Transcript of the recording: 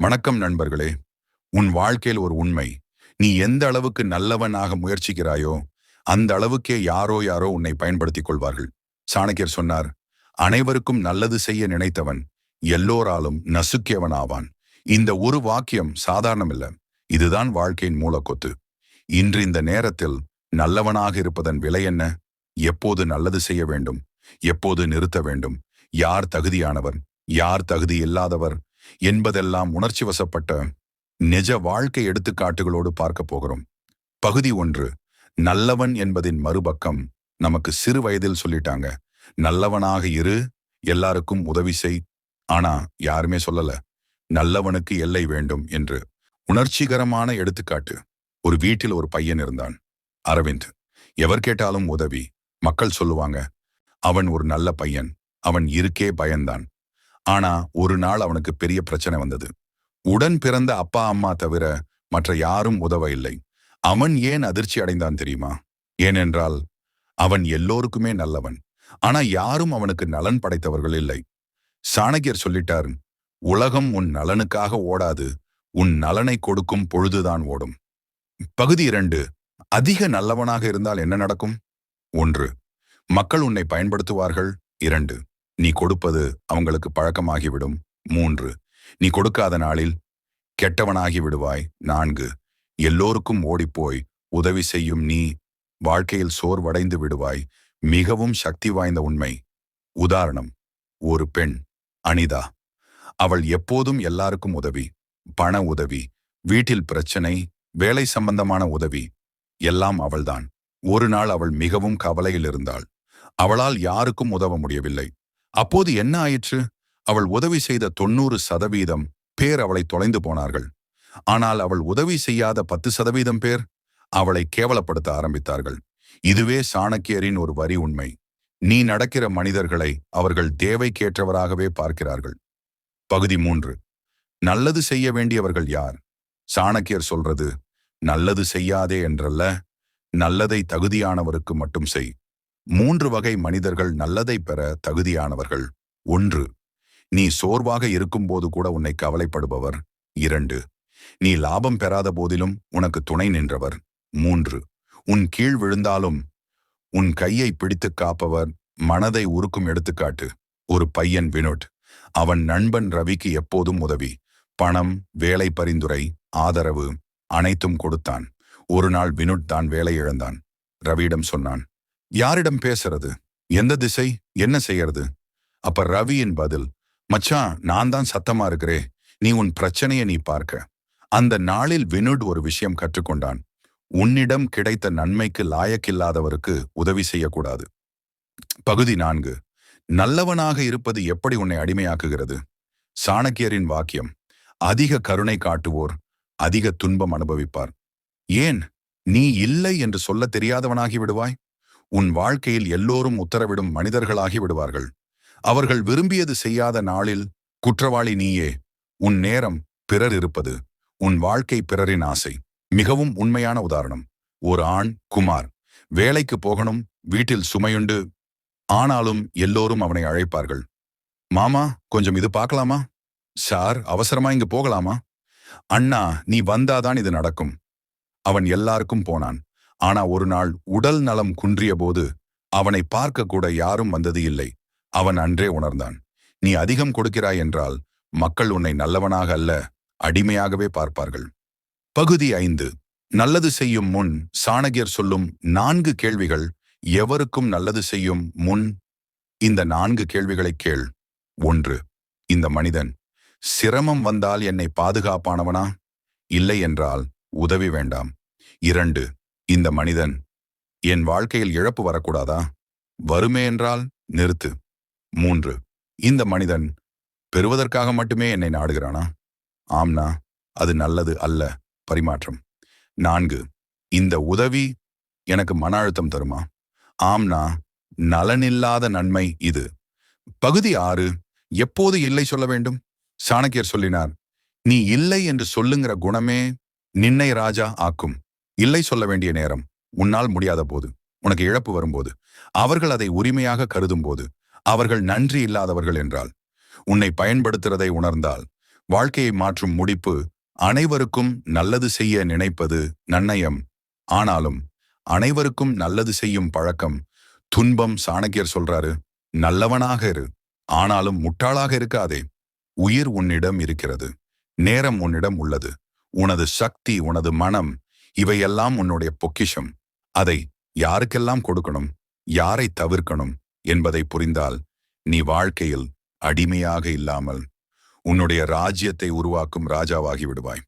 வணக்கம் நண்பர்களே. உன் வாழ்க்கையில் ஒரு உண்மை. நீ எந்த அளவுக்கு நல்லவனாக முயற்சிக்கிறாயோ அந்த அளவுக்கே யாரோ யாரோ உன்னை பயன்படுத்திக் கொள்வார்கள். சாணக்கியர் சொன்னார் அனைவருக்கும் நல்லது செய்ய நினைத்தவன் எல்லோராலும் நசுக்கியவன் ஆவான். இந்த ஒரு வாக்கியம் சாதாரணமில்ல. இதுதான் வாழ்க்கையின் மூலக்கொத்து. இன்று இந்த நேரத்தில் நல்லவனாக இருப்பதன் விலை என்ன? எப்போது நல்லது செய்ய வேண்டும்? எப்போது நிறுத்த வேண்டும்? யார் தகுதியானவர்? யார் தகுதி இல்லாதவர்? என்பதெல்லாம் உணர்ச்சி வசப்பட்ட நிஜ வாழ்க்கை எடுத்துக்காட்டுகளோடு பார்க்க போகிறோம். பகுதி ஒன்று நல்லவன் என்பதின் மறுபக்கம் நமக்கு சிறு வயதில் சொல்லிட்டாங்க. நல்லவனாக இரு எல்லாருக்கும் உதவி செய். ஆனா யாருமே சொல்லல. நல்லவனுக்கு எல்லை வேண்டும் என்று. உணர்ச்சிகரமான எடுத்துக்காட்டு ஒரு வீட்டில் ஒரு பையன் இருந்தான். அரவிந்த் எவர் கேட்டாலும் உதவி. மக்கள் சொல்லுவாங்க அவன் ஒரு நல்ல பையன் அவன் இருக்கே பயந்தான். ஆனா ஒரு நாள் அவனுக்கு பெரிய பிரச்சனை வந்தது. உடன் பிறந்த அப்பா அம்மா தவிர மற்ற யாரும் உதவ இல்லை அவன் ஏன் அதிர்ச்சி அடைந்தான் தெரியுமா? ஏனென்றால் அவன் எல்லோருக்குமே நல்லவன். ஆனா யாரும் அவனுக்கு நலன் படைத்தவர்கள் இல்லை. சாணகியர் சொல்லிட்டார் உலகம் உன் நலனுக்காக ஓடாது. உன் நலனை கொடுக்கும் பொழுதுதான் ஓடும். பகுதி இரண்டு அதிக நல்லவனாக இருந்தால் என்ன நடக்கும்? ஒன்று மக்கள் உன்னை பயன்படுத்துவார்கள். இரண்டு நீ கொடுப்பது அவங்களுக்கு பழக்கமாகிவிடும். மூன்று நீ கொடுக்காத நாளில் கெட்டவனாகி விடுவாய் நான்கு எல்லோருக்கும் ஓடிப்போய் உதவி செய்யும் நீ வாழ்க்கையில் சோர்வடைந்து விடுவாய். மிகவும் சக்தி வாய்ந்த உண்மை. உதாரணம் ஒரு பெண் அனிதா. அவள் எப்போதும் எல்லாருக்கும் உதவி பண உதவி வீட்டில் பிரச்சனை வேலை சம்பந்தமான உதவி எல்லாம் அவள்தான். ஒரு நாள் அவள் மிகவும் கவலையில் இருந்தாள். அவளால் யாருக்கும் உதவ முடியவில்லை. அப்போது என்ன ஆயிற்று? அவள் உதவி செய்த தொண்ணூறு சதவீதம் பேர் அவளை தொலைந்து போனார்கள். ஆனால் அவள் உதவி செய்யாத பத்து சதவீதம் பேர் அவளை கேவலப்படுத்த ஆரம்பித்தார்கள். இதுவே சாணக்கியரின் ஒரு வரி உண்மை. நீ நடக்கிற மனிதர்களை அவர்கள் தேவைக்கேற்றவராகவே பார்க்கிறார்கள். பகுதி மூன்று. நல்லது செய்ய வேண்டியவர்கள் யார்? சாணக்கியர் சொல்றது நல்லது செய்யாதே என்றல்ல நல்லதை தகுதியானவருக்கு மட்டும் செய். மூன்று வகை மனிதர்கள் நல்லதை பெற தகுதியானவர்கள். ஒன்று நீ சோர்வாக இருக்கும்போது கூட உன்னை கவலைப்படுபவர். இரண்டு நீ லாபம் பெறாத போதிலும் உனக்கு துணை நின்றவர். மூன்று உன் கீழ் விழுந்தாலும் உன் கையை பிடித்துக் காப்பவர். மனதை உருக்கும் எடுத்துக்காட்டு ஒரு பையன் வினோட் அவன் நண்பன் ரவிக்கு எப்போதும் உதவி. பணம் வேலை பரிந்துரை ஆதரவு அனைத்தும் கொடுத்தான். ஒரு நாள் வினுட் தான் வேலை இழந்தான். ரவியிடம் சொன்னான் யாரிடம் பேசுறது? எந்த திசை? என்ன செய்யறது? அப்ப ரவியின் பதில் மச்சான் நான் தான் சத்தமா இருக்கிறே. நீ உன் பிரச்சனையை நீ பார்க்க. அந்த நாளில் வினுட் ஒரு விஷயம் கற்றுக்கொண்டான். உன்னிடம் கிடைத்த நன்மைக்கு லாயக்கில்லாதவருக்கு உதவி செய்யக்கூடாது. பகுதி நான்கு நல்லவனாக இருப்பது எப்படி உன்னை அடிமையாக்குகிறது? சாணக்கியரின் வாக்கியம் அதிக கருணை காட்டுவோர் அதிக துன்பம் அனுபவிப்பார். ஏன்? நீ இல்லை என்று சொல்ல தெரியாதவனாகி விடுவாய்? உன் வாழ்க்கையில் எல்லோரும் உத்தரவிடும் மனிதர்களாகி விடுவார்கள். அவர்கள் விரும்பியது செய்யாத நாளில் குற்றவாளி நீயே உன் நேரம் பிறர் இருப்பது உன் வாழ்க்கை பிறரின் ஆசை. மிகவும் உண்மையான உதாரணம். ஒரு ஆண் குமார் வேலைக்கு போகணும் வீட்டில் சுமையுண்டு ஆனாலும் எல்லோரும் அவனை அழைப்பார்கள். மாமா கொஞ்சம் இது பார்க்கலாமா? சார் அவசரமா இங்கு போகலாமா? அண்ணா நீ வந்தாதான் இது நடக்கும். அவன் எல்லாருக்கும் போனான். ஆனா ஒரு நாள் உடல் நலம் குன்றிய போது அவனை பார்க்க கூட யாரும் வந்தது இல்லை. அவன் அன்றே உணர்ந்தான். நீ அதிகம் கொடுக்கிறாய் என்றால் மக்கள் உன்னை நல்லவனாக அல்ல அடிமையாகவே பார்ப்பார்கள். பகுதி ஐந்து. நல்லது செய்யும் முன் சாணகியர் சொல்லும் நான்கு கேள்விகள் எவருக்கும் நல்லது செய்யும் முன்? இந்த நான்கு கேள்விகளை கேள். ஒன்று. இந்த மனிதன் சிரமம் வந்தால் என்னை பாதுகாப்பானவனா? இல்லை என்றால் உதவி வேண்டாம். இரண்டு. இந்த மனிதன் என் வாழ்க்கையில் இழப்பு வரக்கூடாதா? வருமே என்றால் நிறுத்து. மூன்று இந்த மனிதன் பெறுவதற்காக மட்டுமே என்னை நாடுகிறானா? ஆம்னா அது நல்லது அல்ல. பரிமாற்றம். நான்கு இந்த உதவி எனக்கு மன அழுத்தம் தருமா? ஆம்னா நலனில்லாத நன்மை இது. பகுதி ஆறு எப்போது இல்லை சொல்ல வேண்டும்? சாணக்கியர் சொல்லினார் நீ இல்லை என்று சொல்லுங்கிற குணமே நின்னை ராஜா ஆக்கும். இல்லை சொல்ல வேண்டிய நேரம் உன்னால் முடியாத போது உனக்கு இழப்பு வரும்போது அவர்கள் அதை உரிமையாக கருதும் போது அவர்கள் நன்றி இல்லாதவர்கள் என்றால் உன்னை பயன்படுத்துறதை உணர்ந்தால் வாழ்க்கையை மாற்றும் முடிப்பு அனைவருக்கும் நல்லது செய்ய நினைப்பது நன்னயம். ஆனாலும் அனைவருக்கும் நல்லது செய்யும் பழக்கம் துன்பம் சாணக்கியர் சொல்றாரு நல்லவனாக இரு ஆனாலும் முட்டாளாக இருக்காதே. உயிர் உன்னிடம் இருக்கிறது நேரம் உன்னிடம் உள்ளது உனது சக்தி உனது மனம் இவையெல்லாம் உன்னுடைய பொக்கிஷம். அதை யாருக்கெல்லாம் கொடுக்கணும் யாரை தவிர்க்கணும் என்பதை புரிந்தால் நீ வாழ்க்கையில் அடிமையாக இல்லாமல் உன்னுடைய ராஜ்யத்தை உருவாக்கும் ராஜாவாகி விடுவாய்.